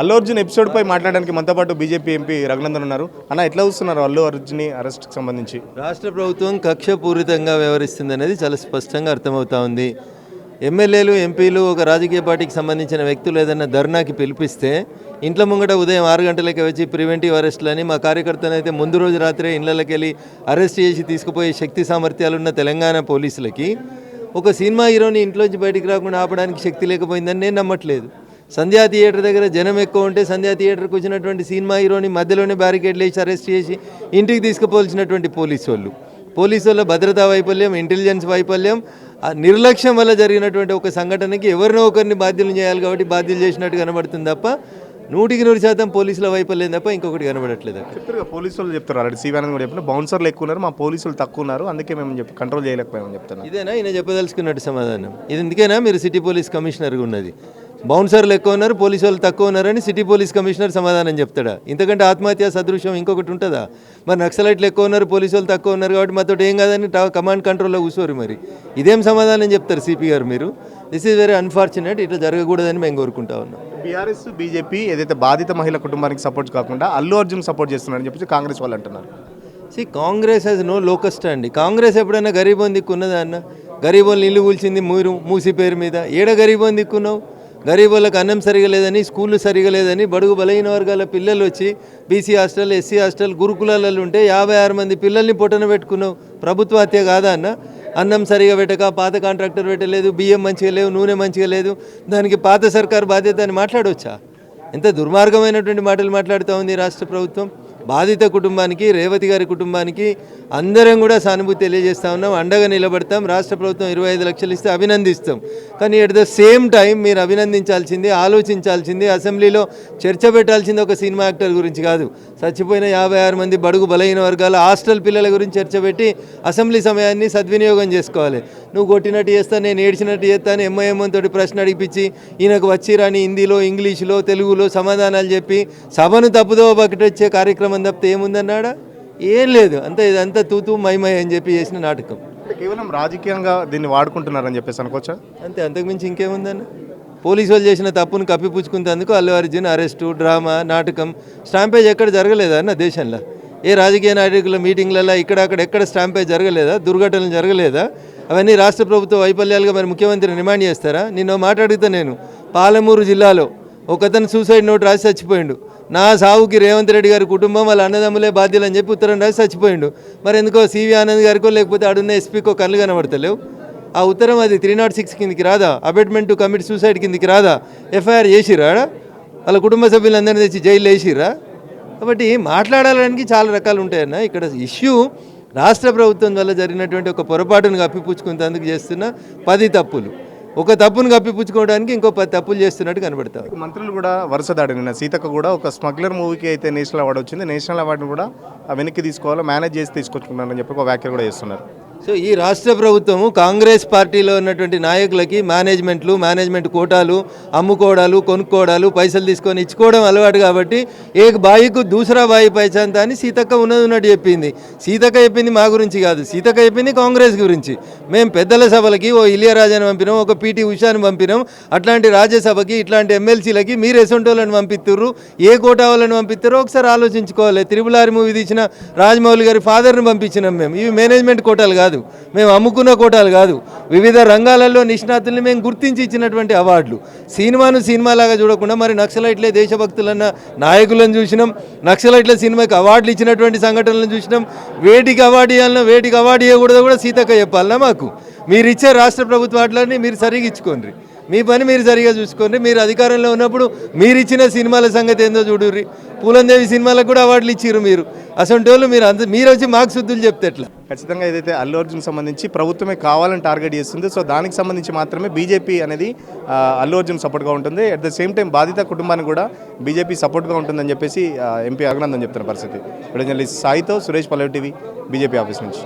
Allu Arjun episode పై మాట్లాడడానికి మనతో పాటు బీజేపీ ఎంపీ రఘునందన్ ఉన్నారు. అన్న ఎట్లా చూస్తున్నారు అల్లు అర్జున్ అరెస్ట్కి సంబంధించి? రాష్ట్ర ప్రభుత్వం కక్షపూరితంగా వ్యవహరిస్తుంది అనేది చాలా స్పష్టంగా అర్థమవుతా ఉంది. ఎమ్మెల్యేలు ఎంపీలు ఒక రాజకీయ పార్టీకి సంబంధించిన వ్యక్తులు ఏదైనా ధర్నాకి పిలిపిస్తే ఇంట్లో ముంగట ఉదయం ఆరు గంటలకి వచ్చి ప్రివెంటివ్ అరెస్టులని మా కార్యకర్తను అయితే ముందు రోజు రాత్రే ఇళ్ళకి వెళ్ళి అరెస్ట్ చేసి తీసుకుపోయే శక్తి సామర్థ్యాలున్న తెలంగాణ పోలీసులకి ఒక సినిమా హీరోని ఇంట్లోంచి బయటికి రాకుండా ఆపడానికి శక్తి లేకపోయిందని నేను నమ్మట్లేదు. సంధ్యా థియేటర్ దగ్గర జనం ఎక్కువ ఉంటే సంధ్యా థియేటర్కి వచ్చినటువంటి సినిమా హీరోని మధ్యలోనే బ్యారికేడ్లు వేసి అరెస్ట్ చేసి ఇంటికి తీసుకుపోవాల్సినటువంటి పోలీసు వాళ్ళు. పోలీసు వాళ్ళ భద్రతా వైఫల్యం ఇంటెలిజెన్స్ వైఫల్యం ఆ నిర్లక్ష్యం వల్ల జరిగినటువంటి ఒక సంఘటనకి ఎవరినో ఒకరిని బాధ్యులు చేయాలి కాబట్టి బాధ్యులు చేసినట్టు కనబడుతుంది తప్ప నూటికి నూరు శాతం పోలీసుల వైఫల్యం తప్ప ఇంకొకటి కనబడట్లేదు చెప్తారు వాళ్ళు చెప్తారు ఆల్రెడీ శివానంద్ కూడా చెప్పిన బౌన్సర్లు ఎక్కువ ఉన్నారు మా పోలీసులు తక్కువ ఉన్నారు అందుకే మేము చెప్పి కంట్రోల్ చేయలేకపోయామని చెప్తున్నారు. ఇదేనా? ఈయన చెప్పదలుచుకున్నట్టు సమాధానం. ఇది ఎందుకేనా? మీరు సిటీ పోలీస్ కమిషనర్గా ఉన్నది. బౌన్సర్లు ఎక్కువ ఉన్నారు పోలీసు వాళ్ళు తక్కువ ఉన్నారని సిటీ పోలీస్ కమిషనర్ సమాధానం చెప్తాడా? ఇంతకంటే ఆత్మహత్య సదృశ్యం ఇంకొకటి ఉంటుందా? మరి నక్సలైట్లు ఎక్కువ ఉన్నారు పోలీసు వాళ్ళు తక్కువ ఉన్నారు కాబట్టి మాతో ఏం కాదని కమాండ్ కంట్రోల్లో కూర్చోరు మరి. ఇదేం సమాధానం చెప్తారు సిపి గారు మీరు? దిస్ ఈజ్ వెరీ అన్ఫార్చునేట్ ఇట్లా జరగకూడదని మేము కోరుకుంటా ఉన్నాం. బీఆర్ఎస్ బీజేపీ ఏదైతే బాధిత మహిళ కుటుంబానికి సపోర్ట్ కాకుండా అల్లు అర్జున్ సపోర్ట్ చేస్తున్నారని చెప్పి కాంగ్రెస్ వాళ్ళు అంటున్నారు. See Congress has no locust అండి కాంగ్రెస్ ఎప్పుడైనా గరీబోన్ దిక్కున్నదా అన్న? గరీబోళ్ళు ఇల్లు కూల్చింది మీరు మూసి పేరు మీద. ఏడ గరీబోన్ దిక్కున్నావు? గరీబులకు అన్నం సరిగా లేదని స్కూళ్ళు సరిగా లేదని బడుగు బలహీన వర్గాల పిల్లలు వచ్చి బీసీ హాస్టల్ ఎస్సీ హాస్టల్ గురుకులాలలో ఉంటే యాభై ఆరు మంది పిల్లల్ని పొట్టన పెట్టుకున్నావు. ప్రభుత్వ హత్య కాదా అన్న? అన్నం సరిగా పెట్టక పాత కాంట్రాక్టర్ పెట్టలేదు బియ్యం మంచిగా లేవు నూనె మంచిగా లేదు. దానికి పాత సర్కారు బాధ్యత అని మాట్లాడవచ్చా ఎంత దుర్మార్గమైనటువంటి మాటలు మాట్లాడుతూ ఉంది రాష్ట్ర ప్రభుత్వం. బాధిత కుటుంబానికి రేవతి గారి కుటుంబానికి అందరం కూడా సానుభూతి తెలియజేస్తా ఉన్నాం. అండగా నిలబడతాం. రాష్ట్ర ప్రభుత్వం ఇరవై ఐదు లక్షలు ఇస్తే అభినందిస్తాం. కానీ ఎట్ ద సేమ్ టైం మీరు అభినందించాల్సింది ఆలోచించాల్సింది అసెంబ్లీలో చర్చ పెట్టాల్సింది ఒక సినిమా యాక్టర్ గురించి కాదు. చచ్చిపోయిన యాభై ఆరు మంది బడుగు బలహీన వర్గాల హాస్టల్ పిల్లల గురించి చర్చ పెట్టి అసెంబ్లీ సమయాన్ని సద్వినియోగం చేసుకోవాలి. నువ్వు కొట్టినట్టు చేస్తా నేను ఏడ్చినట్టు చేస్తా అని ఎంఐఎం తోటి ప్రశ్న అడిగిపించి ఈయనకు వచ్చిరాని హిందీలో ఇంగ్లీషులో తెలుగులో సమాధానాలు చెప్పి సభను తప్పుదో వచ్చే కార్యక్రమం తప్పితే ఏముందన్నాడా ఏం లేదు. అంతా ఇదంతా తూతూ మైమై అని చెప్పి చేసిన నాటకం. కేవలం రాజకీయంగా దీన్ని వాడుకుంటున్నారని చెప్పేసి అనుకోవచ్చా? అంతే అంతకుమించి ఇంకేముందన్న పోలీసు వాళ్ళు చేసిన తప్పును కప్పిపుచ్చుకున్నందుకు అల్లు అర్జున్ అరెస్టు డ్రామా నాటకం స్టాంపేజ్ ఎక్కడ జరగలేదా అన్న దేశంలో? ఏ రాజకీయ నాయకుల మీటింగ్లలో ఇక్కడ అక్కడ ఎక్కడ స్టాంపేజ్ జరగలేదా? దుర్ఘటనలు జరగలేదా? అవన్నీ రాష్ట్ర ప్రభుత్వ వైఫల్యాలుగా మరి ముఖ్యమంత్రి రిమాండ్ చేస్తారా? నిన్న మాట్లాడుతా నేను పాలమూరు జిల్లాలో ఒకతను సూసైడ్ నోట్ రాసి చచ్చిపోయిండు. నా సావుకి రేవంత్ రెడ్డి గారి కుటుంబం వాళ్ళ అన్నదమ్ములే బాధ్యులు అని చెప్పి ఉత్తరం రాసి చచ్చిపోయిండు. మరి ఎందుకో సివి ఆనంద్ గారికో లేకపోతే ఆడున్న ఎస్పీకో కళ్ళు కనబడతలేవు? ఆ ఉత్తరం అది త్రీ నాట్ సిక్స్ కిందికి రాదా? అబెట్మెంట్ టు కమిట్ సూసైడ్ కిందికి రాదా? ఎఫ్ఐఆర్ చేసిరా వాళ్ళ కుటుంబ సభ్యులందరినీ తెచ్చి జైలు వేసిరా? కాబట్టి మాట్లాడాలని చాలా రకాలు ఉంటాయన్న. ఇక్కడ ఇష్యూ రాష్ట్ర ప్రభుత్వం వల్ల జరిగినటువంటి ఒక పొరపాటును కప్పిపుచ్చుకునేందుకు చేస్తున్న పది తప్పులు. ఒక తప్పును కప్పిపుచ్చుకోవడానికి ఇంకో పది తప్పులు చేస్తున్నట్టు కనబడతారు మంత్రులు కూడా వరుస దాడి నిన్న సీతక్క కూడా ఒక స్మగ్లర్ మూవీకి అయితే నేషనల్ అవార్డు వచ్చింది. నేషనల్ అవార్డును కూడా ఆ వెనక్కి తీసుకోవాలో మేనేజ్ చేసి తీసుకొచ్చుకున్నారని చెప్పి ఒక వ్యాఖ్యలు కూడా చేస్తున్నారు. సో ఈ రాష్ట్ర ప్రభుత్వము కాంగ్రెస్ పార్టీలో ఉన్నటువంటి నాయకులకి మేనేజ్మెంట్లు మేనేజ్మెంట్ కోటాలు అమ్ముకోవడాలు కొనుక్కోవడాలు పైసలు తీసుకొని ఇచ్చుకోవడం అలవాటు కాబట్టి ఏ బాయికు దూసరా బాయి పైచంత అని సీతక్క ఉన్నది ఉన్నట్టు చెప్పింది. సీతక్క చెప్పింది మా గురించి కాదు. సీతక్క చెప్పింది కాంగ్రెస్ గురించి. మేము పెద్దల సభలకి ఓ ఇలియరాజాని పంపినాం ఒక పీటీ ఉషాని పంపినాం. అట్లాంటి రాజ్యసభకి ఇట్లాంటి ఎమ్మెల్సీలకి మీరు ఎసొంటోళ్ళని పంపిస్తుర్రు ఏ కోటా వాళ్ళని పంపిస్తారో ఒకసారి ఆలోచించుకోవాలి. త్రిబులారి మూవీ తీసిన రాజమౌళి గారి ఫాదర్ని పంపించినాం మేము. ఇవి మేనేజ్మెంట్ కోటాలు కాదు. కాదు. మేము అమ్ముకున్న కోటాలు కాదు. వివిధ రంగాలలో నిష్ణాతుల్ని మేము గుర్తించి ఇచ్చినటువంటి అవార్డులు. సినిమాను సినిమాలాగా చూడకుండా మరి నక్సలైట్లే దేశభక్తులన్న నాయకులను చూసినాం. నక్సలైట్ల సినిమాకి అవార్డులు ఇచ్చినటువంటి సంఘటనలను చూసినాం. వేటికి అవార్డు ఇవ్వాలన్నా వేటికి అవార్డు ఇవ్వకూడదు కూడా సీతక్క చెప్పాలన్నా మాకు. మీరు ఇచ్చే రాష్ట్ర ప్రభుత్వ వాటిని మీరు సరిగా ఇచ్చుకోండి మీ పని మీరు సరిగా చూసుకోండి. మీరు అధికారంలో ఉన్నప్పుడు మీరు ఇచ్చిన సినిమాల సంగతి ఏందో చూడుర్రి. పూలందేవి సినిమాలకు కూడా అవార్డులు ఇచ్చిర్రు మీరు. అసలు వాళ్ళు మీరు అంత మీరు వచ్చి మాకు శుద్ధులు చెప్తే ఎట్లా? ఖచ్చితంగా ఏదైతే అల్లు అర్జున్ సంబంధించి ప్రభుత్వమే కావాలని టార్గెట్ చేస్తుంది సో దానికి సంబంధించి మాత్రమే బీజేపీ అనేది అల్లు అర్జున్ సపోర్ట్గా ఉంటుంది. అట్ ద సేమ్ టైం బాధిత కుటుంబానికి కూడా బీజేపీ సపోర్ట్గా ఉంటుందని చెప్పేసి ఎంపీ అభినందన్ చెప్తున్న పరిస్థితి. ఇప్పుడు journalist సాయితో Suresh Pallavi TV BJP office నుంచి.